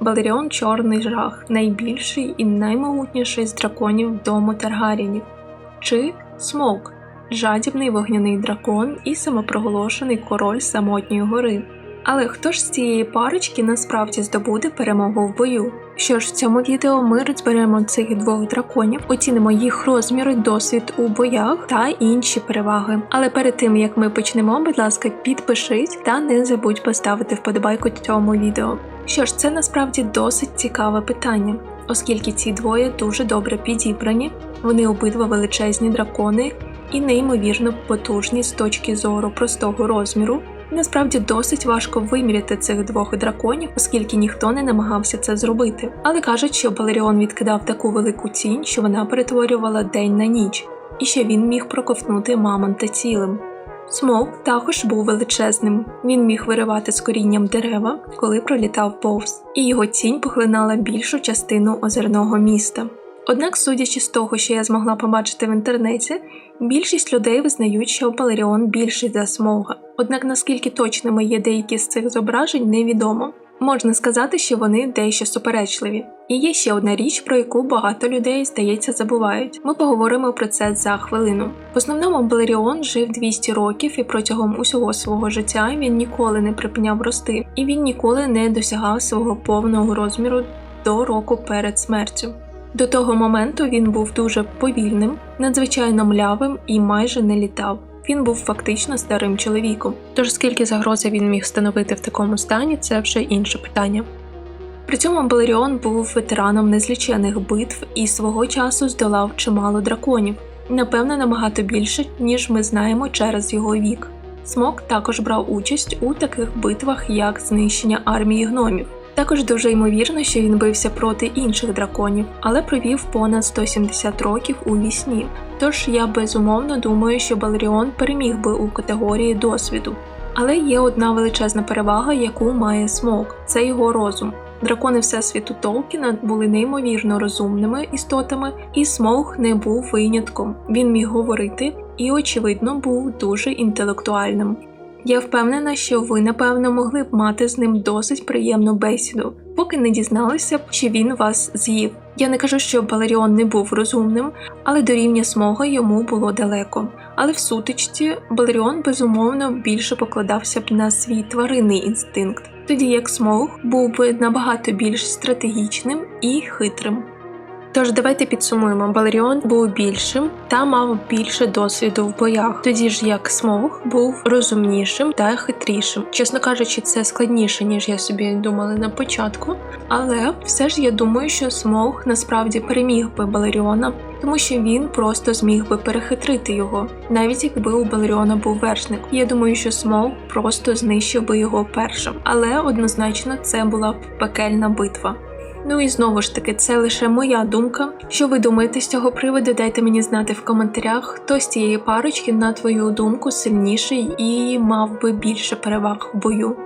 Балеріон Чорний Жах, найбільший і наймогутніший з драконів дому Таргарінів, чи Смоук, жадібний вогняний дракон і самопроголошений король самотньої гори. Але хто ж з цієї парочки насправді здобуде перемогу в бою? Що ж, в цьому відео ми розберемо цих двох драконів, оцінимо їх розміри, досвід у боях та інші переваги. Але перед тим як ми почнемо, будь ласка, підпишись та не забудь поставити вподобайку цьому відео. Що ж, це насправді досить цікаве питання, оскільки ці двоє дуже добре підібрані, вони обидва величезні дракони і неймовірно потужні з точки зору простого розміру. Насправді досить важко виміряти цих двох драконів, оскільки ніхто не намагався це зробити. Але кажуть, що Балеріон відкидав таку велику тінь, що вона перетворювала день на ніч, і ще він міг проковтнути мамонта цілим. Смоук також був величезним. Він міг виривати з корінням дерева, коли пролітав повз, і його тінь поглинала більшу частину озерного міста. Однак, судячи з того, що я змогла побачити в інтернеті, більшість людей визнають, що Палеріон більший за смога. Однак наскільки точними є деякі з цих зображень, невідомо. Можна сказати, що вони дещо суперечливі. І є ще одна річ, про яку багато людей, здається, забувають. Ми поговоримо про це за хвилину. В основному Балеріон жив 200 років і протягом усього свого життя він ніколи не припиняв рости, і він ніколи не досягав свого повного розміру до року перед смертю. До того моменту він був дуже повільним, надзвичайно млявим і майже не літав. Він був фактично старим чоловіком. Тож скільки загрози він міг становити в такому стані, це вже інше питання. При цьому Балеріон був ветераном незлічених битв і свого часу здолав чимало драконів, напевно, набагато більше, ніж ми знаємо через його вік. Смок також брав участь у таких битвах, як знищення армії гномів. Також дуже ймовірно, що він бився проти інших драконів, але провів понад 170 років у вісні. Тож я безумовно думаю, що Балеріон переміг би у категорії досвіду. Але є одна величезна перевага, яку має Смок це його розум. Дракони Всесвіту Толкіна були неймовірно розумними істотами, і Смоуг не був винятком. Він міг говорити і, очевидно, був дуже інтелектуальним. Я впевнена, що ви, напевно, могли б мати з ним досить приємну бесіду, поки не дізналися б, чи він вас з'їв. Я не кажу, що Балеріон не був розумним, але до рівня смога йому було далеко. Але в сутичці Балеріон безумовно більше покладався б на свій тваринний інстинкт, тоді як смог був би набагато більш стратегічним і хитрим. Тож давайте підсумуємо: Балеріон був більшим та мав більше досвіду в боях, тоді ж як Смоуг був розумнішим та хитрішим. Чесно кажучи, це складніше ніж я собі думала на початку. Але все ж я думаю, що Смоуг насправді переміг би Балеріона, тому що він просто зміг би перехитрити його, навіть якби у Балеріона був вершник. Я думаю, що Смоуг просто знищив би його першим, але однозначно це була б пекельна битва. Ну і знову ж таки, це лише моя думка. Що ви думаєте з цього приводу? Дайте мені знати в коментарях, хто з цієї парочки, на твою думку, сильніший і мав би більше переваг в бою.